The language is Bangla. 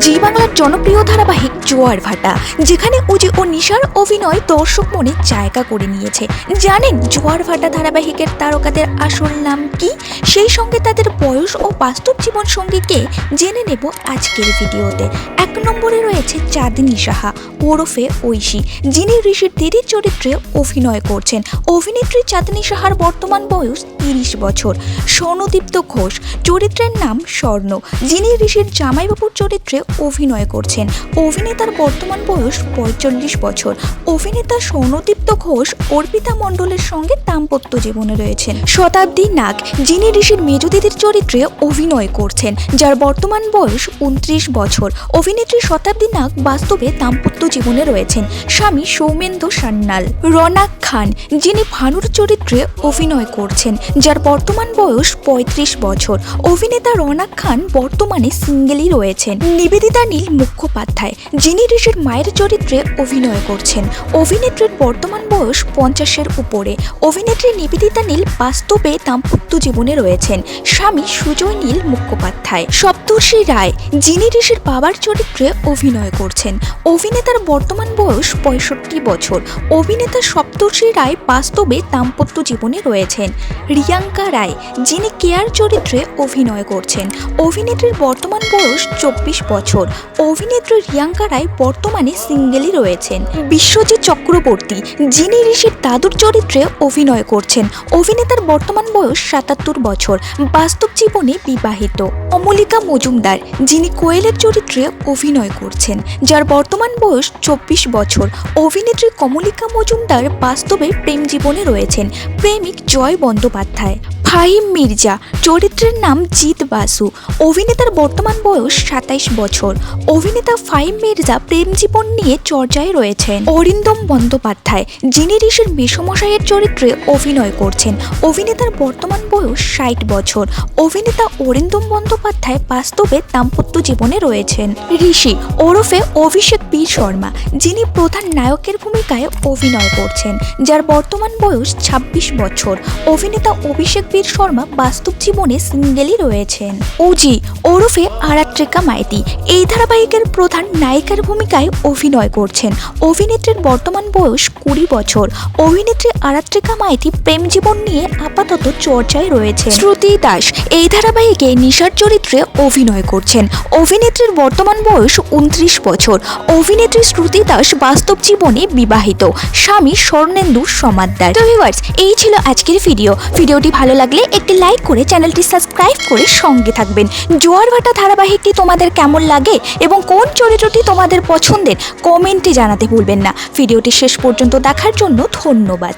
জি বাংলার জনপ্রিয় ধারাবাহিক জোয়ার ভাটা, যেখানে উজি ও নিশার অভিনয় দর্শক মনে জায়গা করে নিয়েছে। জানেন, জোয়ার ভাটা ধারাবাহিকের তারকাদের আসল নাম কি? সেই সঙ্গে তাদের বয়স ও বাস্তব জীবন সঙ্গীকে জেনে নেব আজকের ভিডিওতে। এক নম্বরে রয়েছে চাঁদনি সাহা, ওরফে ঐশী, যিনি ঋষির দিদির চরিত্রে অভিনয় করছেন। অভিনেত্রী চাঁদনি সাহার বর্তমান বয়স তিরিশ বছর। স্বর্ণদীপ্ত ঘোষ, চরিত্রের নাম স্বর্ণ, যিনি ঋষির জামাইবাবুর চরিত্রে অভিনয় করছেন। অভিনেতার বর্তমান বয়স পঁয়তাল্লিশ বছর। অভিনেতা স্বর্ণদীপ্ত ঘোষ অর্পিতা মণ্ডলের সঙ্গে দাম্পত্য জীবনে রয়েছেন। শতাব্দী নাগ, যিনি ঋষির মেজদিদির চরিত্রে অভিনয় করছেন, যার বর্তমান বয়স উনত্রিশ বছর। অভিনেত্রী শতাব্দী নাগ বাস্তবে দাম্পত্য জীবনে রয়েছেন, স্বামী সৌমেন্দ্র সান্যাল। রনাক খান, যিনি ভানুর চরিত্রে অভিনয় করছেন, যার বর্তমান বয়স পঁয়ত্রিশ বছর। অভিনেতা রনাক খান বর্তমানে সিঙ্গেলই রয়েছেন। নিবেদিতা নীল মুখোপাধ্যায়, যিনি ঋষির মায়ের চরিত্রে অভিনয় করছেন। অভিনেত্রীর বর্তমান বয়স পঞ্চাশের উপরে। অভিনেত্রী নিবেদিতা নীল বাস্তবে দাম্পত্য জীবনে রয়েছেন। স্বামী সুজয় নীল মুখোপাধ্যায়। সপ্তর্ষি রায়, যিনি ঋষির বাবার চরিত্রে অভিনয় করছেন। অভিনেতার বর্তমান বয়স পঁয়ষট্টি বছর। অভিনেতা সপ্তর্ষি রায় বাস্তবে দাম্পত্য জীবনে রয়েছেন। রিয়াঙ্কা রায়, যিনি কেয়ার চরিত্রে অভিনয় করছেন। অভিনেত্রীর বর্তমান বয়স চব্বিশ বছর। অভিনেত্রী রিয়াঙ্কা রায় বর্তমানে সিঙ্গেলই রয়েছেন। বিশ্বজিৎ চক্রবর্তী যিনি ঋষির দাদুর চরিত্রে অভিনয় করছেন। অভিনেতার বর্তমান বয়স সাতাত্তর বছর। বাস্তব জীবনে বিবাহিত। অমলিকা মজুমদার, যিনি কোয়েলের চরিত্রে অভিনয় করছেন, যার বর্তমান বয়স চব্বিশ বছর। অভিনেত্রী কমলিকা মজুমদার বাস্তবে প্রেম জীবনে রয়েছেন। প্রেমিক জয় বন্দ্যোপাধ্যায়। ফাহিম মির্জা, চরিত্রের নাম জিৎ বাসু। অভিনেতার বর্তমান বয়স সাতাইশ বছর। অভিনেতা ফাহিম মির্জা প্রেম জীবন নিয়ে চর্চায় রয়েছেন। অরিন্দম বন্দ্যোপাধ্যায়, যিনি ঋষির মেসমশাইয়ের চরিত্রে অভিনয় করছেন। অভিনেতার বর্তমান বয়স ষাট বছর। অভিনেতা অরিন্দম বন্দ্যোপাধ্যায় বাস্তবে দাম্পত্য জীবনে রয়েছেন। ঋষি, ওরফে অভিষেক বীর শর্মা, যিনি প্রধান নায়কের ভূমিকায় অভিনয় করছেন, যার বর্তমান বয়স ছাব্বিশ বছর। অভিনেতা অভিষেক বীর শর্মা বাস্তব জীবনে সিঙ্গেলই রয়েছেন। ওজি, ওরফে আরাত্রিকা মাইতি এই ধারাবাহিকের প্রধান নায়িকার ভূমিকায় অভিনয় করছেন। অভিনেত্রীর বর্তমান বয়স কুড়ি বছর। অভিনেত্রী আরাত্রিকা মাইতি প্রেম জীবন নিয়ে আপাতত চর্চায় রয়েছে শ্রুতি দাস এই ধারাবাহিকে নিশার চরিত্রে অভিনয় করছেন। অভিনেত্রীর বর্তমান বয়স উনত্রিশ বছর। অভিনেত্রী শ্রুতি দাস বাস্তব জীবনে বিবাহিত। স্বামী স্বর্ণেন্দু সমাদ্দার এই ছিল আজকের ভিডিও। ভিডিওটি ভালো লাগলে একটি লাইক করে চ্যানেলটি সাবস্ক্রাইব করে সঙ্গে থাকবেন। জোয়ার ভাটা ধারাবাহিকটি তোমাদের কেমন লাগে এবং কোন চরিত্রটি তোমাদের পছন্দের, কমেন্টে জানাতে ভুলবেন না। ভিডিওটি শেষ পর্যন্ত দেখার জন্য ধন্যবাদ।